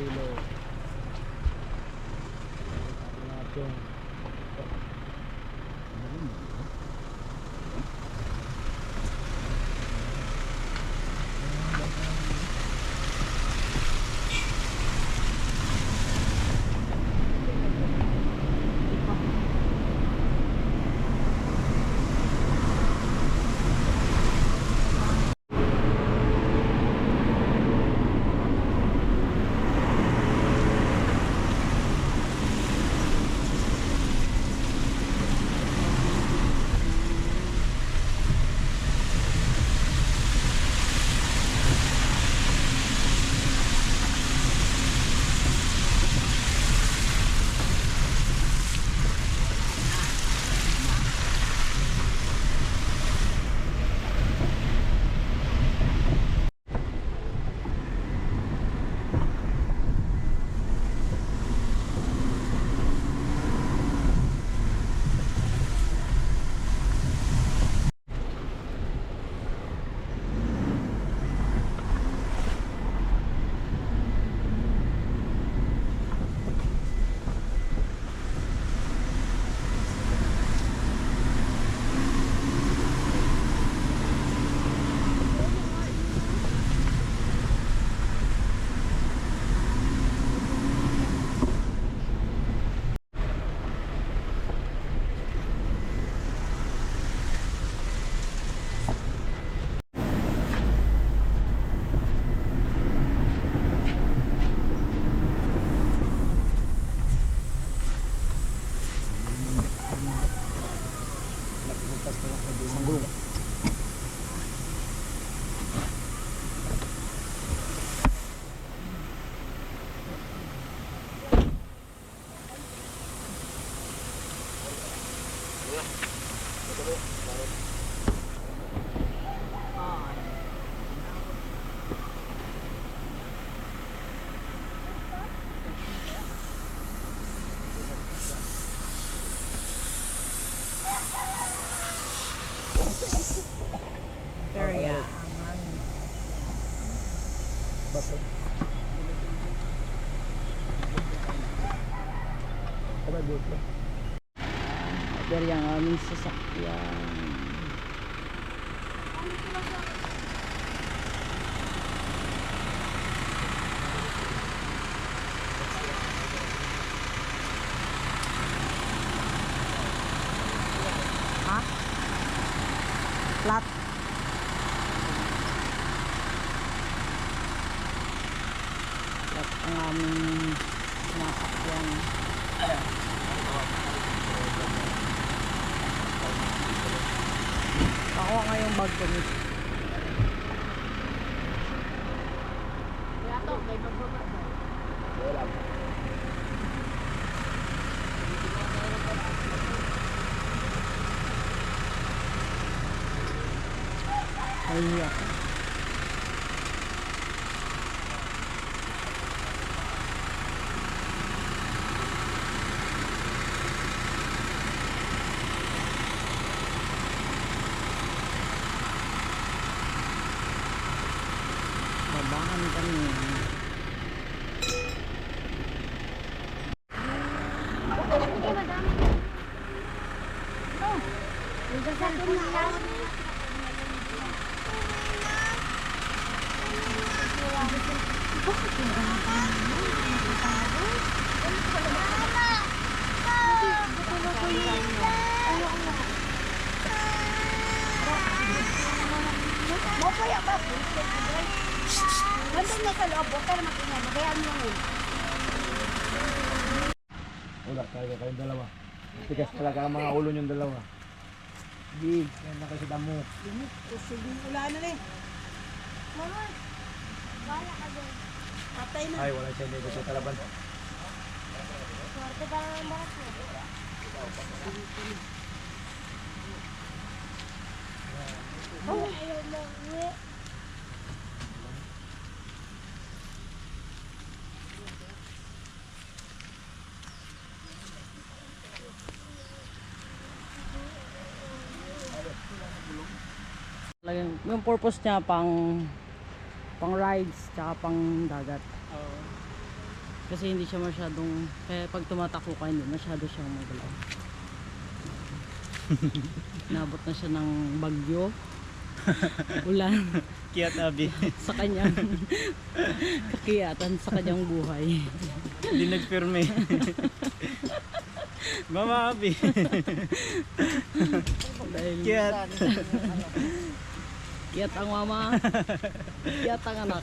Gulo. Sabi natin. Pero yung aming sasakyan. Ha? Flat. Flat ang aming nga yung bag ko ni. Wala. Ay, ako. Babaan kami. Mopoy ba? Nandun na sa loob, huwag ka na makinggan. Bayaan mo yun. Wala talaga kayong dalawa. Tigas talaga ang mga ulo niyong dalawa. Big, yan na kasi damo. Mama, wala ka doon. Patay na. Ay, wala siya hindi gusto talaban. Swerte ka na ng barak yung purpose niya pang pang rides tsaka pang dagat. Oo. Kasi hindi siya masyadong kaya pag tumatakbo ka hindi masyado siyang magalaw. Nabot na siya ng bagyo. Ulan Kiyat abi. sa kanyang kakiyatan sa kanyang buhay. Hindi nagpirme. Mama abi. Dahil Kiyat. Kiyat ang mama. Kiyat ang anak.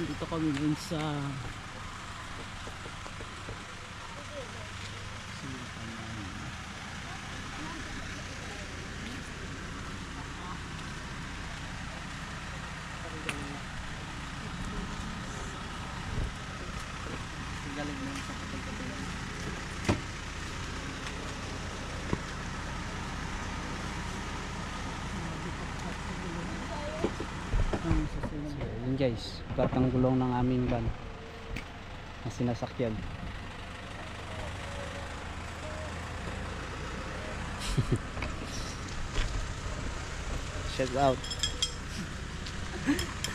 Dito kami ngayon sa ang susunod. So, yun ang gulong ng aming van na sinasakyan. Shout out.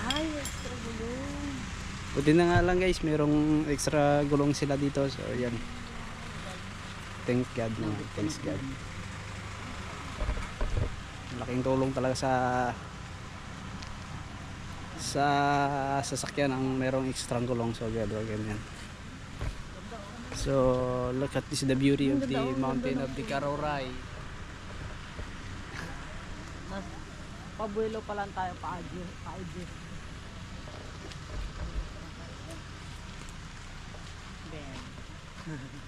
Ay, extra gulong. Buti na nga lang guys, merong extra gulong sila dito. So, yan. Thank God na. Thanks God. Laking tulong talaga sa sa sasakyan ang merong extra gulong. So, God, ganyan. So, look at this, the beauty of the mountain of the Karoray. Pabuelo pa lang tayo pa-adyo. Pa-adyo. Ben.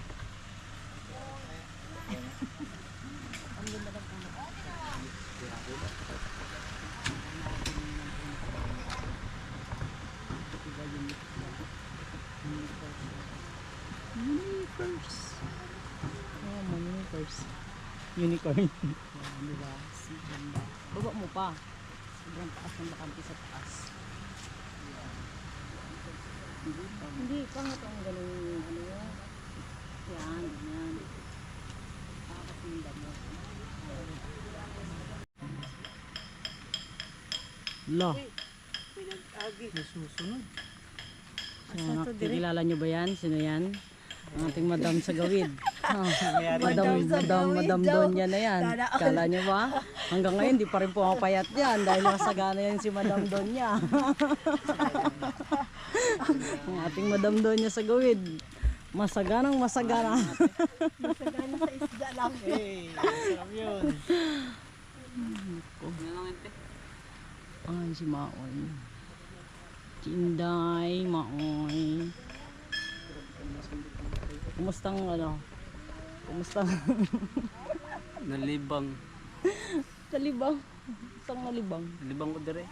Universe. Oh, mga universe. Unicorn. Yan, di ba? Si ganda. Baba mo pa. Sobrang taas ng bakante sa taas. Hindi, pangat ang ganun, ano yan. Yan, ganyan. Nakakasinda mo. La. Susunod. So, nakikilala nyo ba yan? Sino yan? Ang ating madam sa gawid. Oh, madam, madam, madam Donya na yan. Kala nyo ba? Hanggang ngayon, di pa rin pumapayat yan dahil masagana yan si Madam Donya. Ang ating Madam Donya sa gawid. Masaganang masagana. Masagana sa isda lang. Hey, sarap yun. Ay, si Maoy. Inday, Maoy. Kumusta ang ano? Kumusta ang Nalibang. Talibang. Isang malibang. Nalibang ko dire.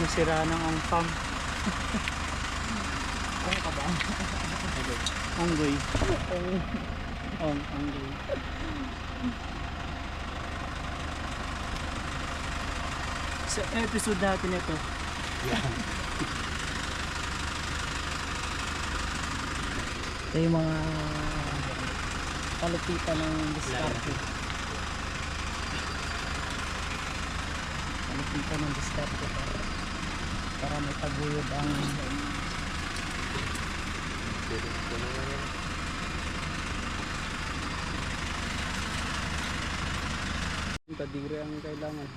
Nasira ng ang pam. Ano ka ba? Onggoy. Ong, onggoy. Sa episode natin ito. Ito yung mga kalupitan ng diskarte. Kalupitan ng diskarte para, may taguyod ang Kadiri ang kailangan.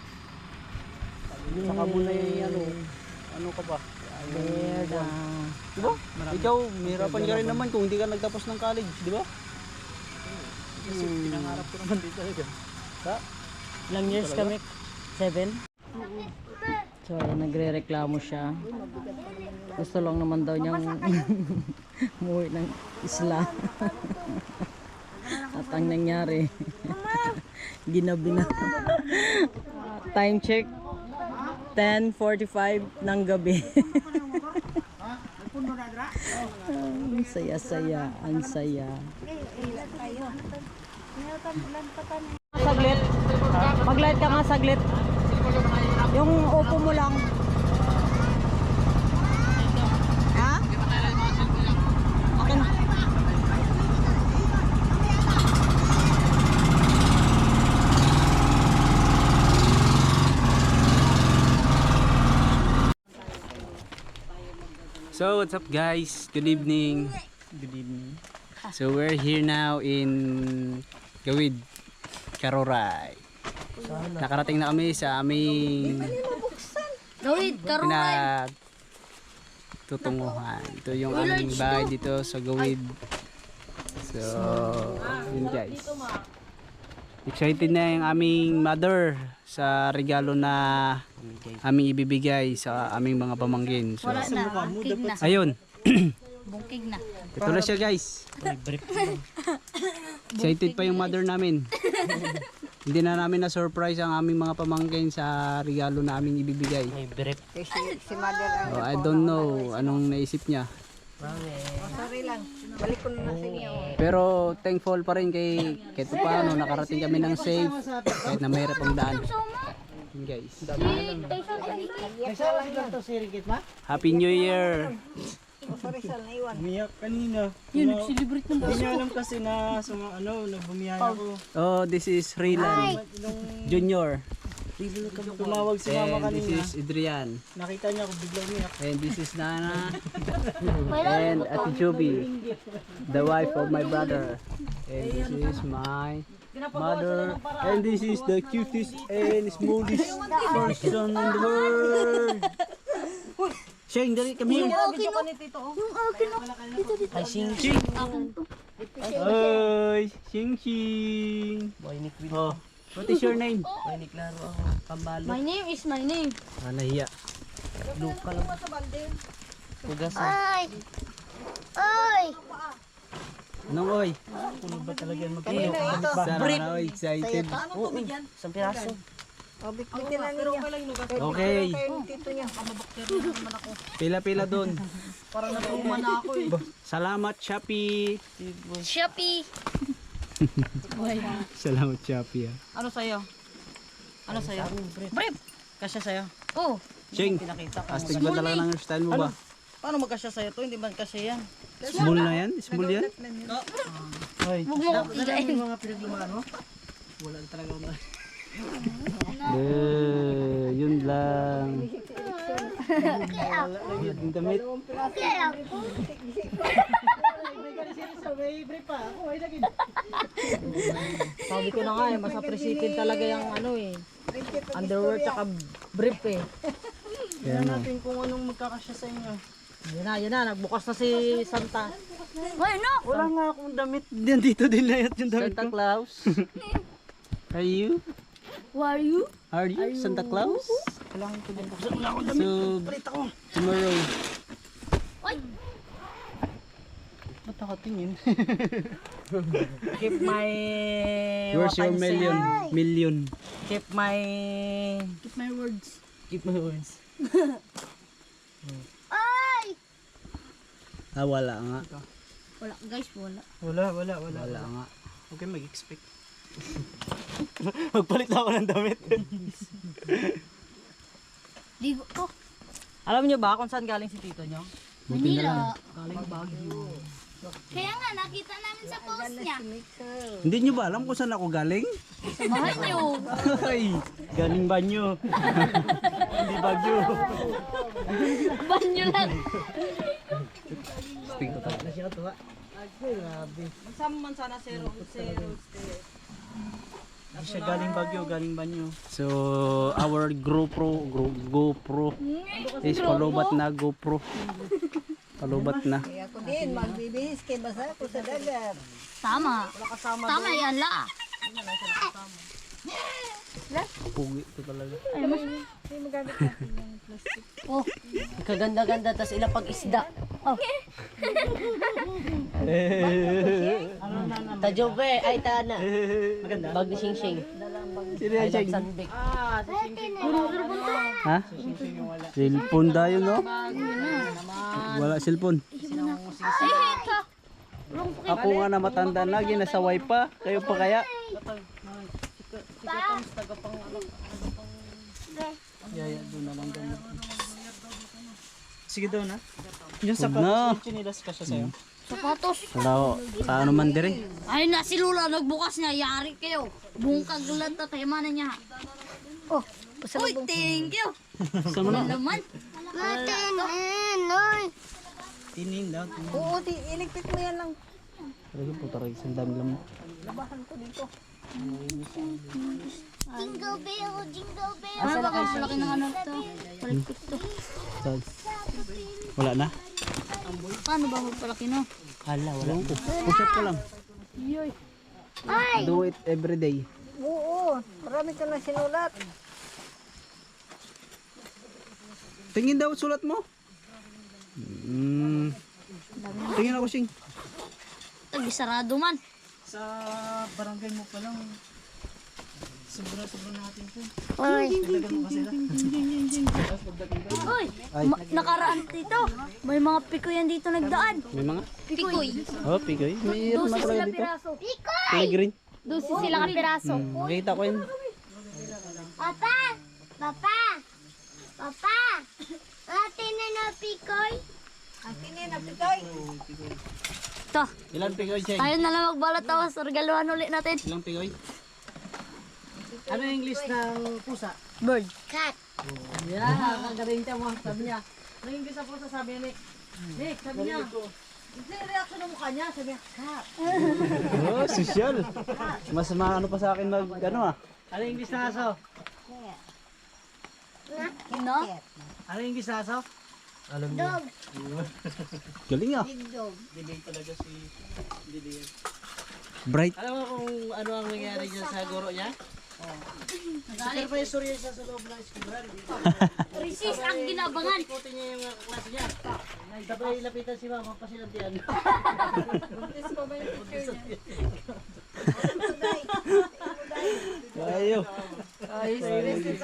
Saka mo na yung ano, ano ka ba? There na. Diba? Ikaw, mahirapan ka rin naman kung hindi ka nagtapos ng college, di ba? Kasi pinangarap ko naman dito. eh. Ha? Ilang years kami? Seven? So, ayan, nagre-reklamo siya. Gusto lang naman daw niyang umuwi ng isla. At ang nangyari, ginabi na. Time check, 10.45 ng gabi. ang saya-saya, ang saya. Saglit. Mag-light ka nga saglit. Yung upo mo lang. Ha? Akin. So, what's up guys? Good evening. Good evening. So, we're here now in Gawid, Karoray. Nakarating na kami sa aming Gawid, karo. pinag tutunguhan. Ito yung aming bahay dito sa Gawid. So, yun guys. Excited na yung aming mother sa regalo na aming ibibigay sa aming mga pamangkin. So, Wala na, na. ayun. Bungkig na. Ito na siya guys. Excited pa yung mother namin. Hindi na namin na-surprise ang aming mga pamangkin sa regalo na aming ibibigay. Oh, I don't know anong naisip niya. Pero thankful pa rin kay kahit pa paano nakarating kami ng safe kahit na mahirap ang daan. Yun, guys. Happy New Year! Umiyak kanina. Yun, nag-celebrate ng Hindi niya alam kasi na sa mga ano, nagbumiyahe ako. Oh, this is Rilan Junior. Tumawag si mama And this kanina. is Adrian. Nakita niya ako bigla umiyak. And this is Nana. and Ate Juby, the wife of my brother. And this is my mother. And this is the cutest and smoothest person in the world. Shane, dali kami here. Ay, Shing Shing. Ay, Shing Shing. Oh, what is your name? My name is my name. Ah, nahiya. Ay! Ay! Anong oy? Sana na oy, excited. Okay. Pila-pila doon. Parang natuman na ako eh. Salamat Shopee. Shopee! Salamat Shopee. ah. Ano sa'yo? Ano sa'yo? Brief! Kasya sa'yo? Oh! Ching, Pinakita ko. astig ba talaga ng style mo ba? Paano magkasya sa'yo to? Hindi ba kasya yan? Small na yan? Small yan? Huwag mo ko kilain. Eh, yun lang. Yung damit. Sabi ko na nga eh, mas appreciated talaga yung ano eh. Underwear tsaka brief eh. Tingnan natin kung anong magkakasya sa inyo. Yan na, yan na. Nagbukas na si Santa. No? Wala nga akong damit. Dito din na yung damit Santa ko. Claus. Are you? Why are you? Are you Santa Claus? Kailangan ko din buksan. Wala akong damit. So, Palit ako. tomorrow. Ay, Ba't nakatingin? Keep my... Where's your million? Million. Keep my... keep my words. Keep my words. Ay! Ah, wala nga. Wala, guys, wala. Wala, wala, wala. Wala nga. Okay, mag-expect. Magpalit lang ako ng damit. Di ko, oh, Alam niyo ba kung saan galing si tito niyo? Manila. Galing Baguio. Kaya nga, nakita namin sa post niya. Hindi nyo ba alam kung saan ako galing? Sa bahay niyo. Ay, Galing banyo. Hindi bagyo. Banyo lang. sting ko talaga. Saan man sana zero, zero, Hindi siya galing bagyo, galing banyo. So, our GoPro, GoPro is palubat na GoPro. Palubat na. Ako din, magbibihis kay basa ko sa dagat. Tama. Tama yan la. Pugi ito talaga. Oh, Kaganda-ganda, tas ilapag isda. Oh. Tajobe, ay tana. Maganda. Bag ni Sing Sing. Sino yan, Cheng? Sandik. Ha? Cellphone tayo, no? Wala cellphone. ka. Ako nga na matanda na, ginasaway pa. Kayo pa kaya? Yaya, doon na lang daw. Sige daw na. Yung sapatos, yung chinilas ka siya sa'yo. Sapatos. Ko. Paano man dire? Ay na si Lula nagbukas niya. Yari kayo. Bungkag lang ta tayo mana niya. Oh, Uy, thank you. Saan mo na? Naman. Natin, oy. Tinin daw. Oo, di, iligpit mo yan lang. Talaga po, taray. Isang dami lang. Jingle bell, jingle bell. Ano ba laki ng ano to? Palikpit to. Wala na? Paano ba magpalaki no? Hala, wala ko. Push up ko lang. Ay! Do it every day. Oo, marami ka na sinulat. Tingin daw sulat mo. Hmm. Tingin ako sing. Tagi sarado man. Sa barangay mo pa lang. Sobra-sobra natin po. Oy. Dagdagan mo pa sila. Uy, ma- nakaraan dito. May mga pikoy yan dito nagdaan. May mga? Pikoy. Oh, pigoy. May Dosi naman talaga sila dito. piraso. Pikoy! Kulay green. Dosi sila ka piraso. Hmm, ko yun. Papa! Papa! Papa! Ate na na pikoy. Atin yan, apikoy. Ito, Ilan pigoy, Cheng? tayo na lang magbalat tawas. Regaluhan ulit natin. Ilang pigoy? Ano yung English ng pusa? Bird. Cat. Yeah, kagaling siya mo. Sabi niya. Ano yung English sa pusa? Sabi niya, Nick. Nick, sabi niya. Hindi yung reaction ng mukha niya. Sabi niya, cat. Oh, social. Mas maano pa sa akin mag, ano ah. Ano yung English na aso? No? Ano yung English na aso? Dog. Galing ah. Dilig talaga si Dilig. Bright. Alam mo kung ano ang nangyari dyan sa guro niya? Nagalit pa yung surya siya sa loob ng eskwelahan. Resist ang ginabangan. Ikutin niya yung mga kaklase niya. Sabay lapitan si mama pasinantian. Ayo.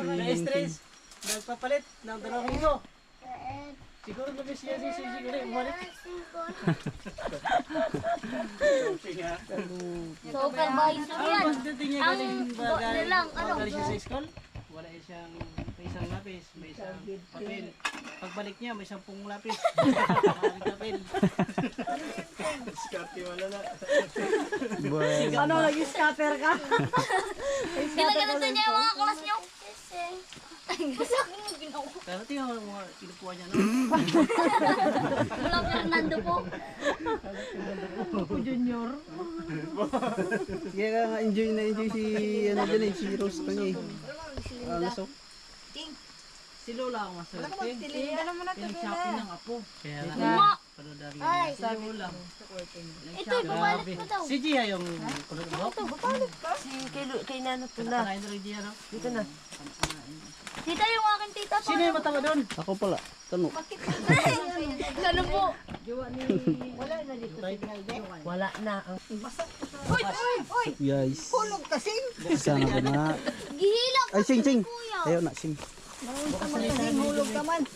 Na-stress. Nagpapalit ng dalawang linggo. Siguro na siya si si siguro umalik. Super bias lang yan. Ang pagdating niya Ang galing ba bo- galing, nilang, ano? galing siya sa school? Wala siyang may isang lapis, may isang papel. Pagbalik niya, may sampung lapis. Papel. Diskarte wala na. Ano, nag-scupper ka? Ginaganito niya yung mga class niyo. Pero tingnan mo mga kinukuha niya, no? Walang Fernando po. Kaya nga enjoy na enjoy si ano dyan eh, si Rose kanya eh. Ah, lasok. Si Lola ang masarap. Tilihan mo na ito Shopping ng apo. Kaya nga. Ay, si Lola. Ito, ipapalit mo daw. Si Gia yung kulot mo. Si kay, Nano Kanain na Gia, no? Dito na. Tita, yung aking tita po. Sino yung matama doon? Ako pala. Tano. Ganun po. Wala na. Uy, uy, uy. Guys. Hulog kasing. Sana ba na? Gihilak Ay, sing, sing. Ayaw na, sing. Kasing hulog ka man.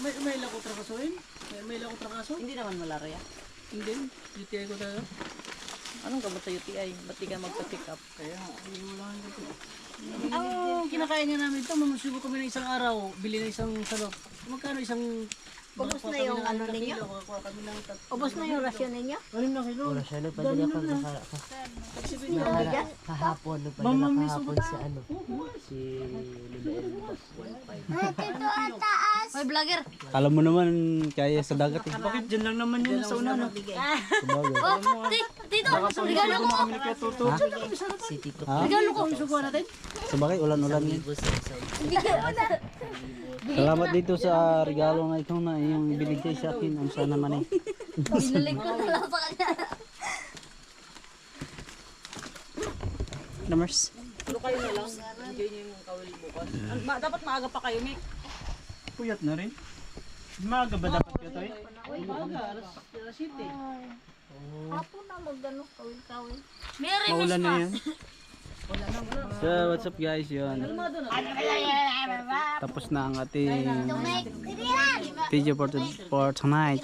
May may lang ko trakasuin? May may lang ko trakaso? Hindi naman malaria. Hindi. UTI ko tayo. Anong gamot sa UTI? Ba't di ka magpa-check up? Kaya, hindi mo lang ito. Ang kinakain nga namin ito, mamusubo kami ng isang araw, bili ng isang salok. Magkano isang... Ubus na yung ng ano ninyo? Ubos na yung rasyon ninyo? Anim na kilo. kahapon nung Mama, padala may kahapon sugat. sa ano si Lula Hoy, vlogger. Alam mo naman, kaya sa dagat eh. Bakit dyan lang naman yun sa una? Sabagay. Oh, ti- tito, regalo ko. Si Tito? Regalo ko. Sabagay, ulan-ulan isang Salamat dito sa regalo na ito na yung binigay sa akin. Ang sana man eh. Binalig ko na lang sa kanya. Namers. Pero kayo na lang, enjoy niyo yung kawil bukas. Dapat maaga pa kayo, Mick. Puyat na rin. Maaga ba dapat ka to eh? Maaga, alas alas 7. Hapon na magano kawil-kawil. Merry Maulan na Christmas. yan. So, what's up guys? Yun. Tapos na ang ating video for, for tonight.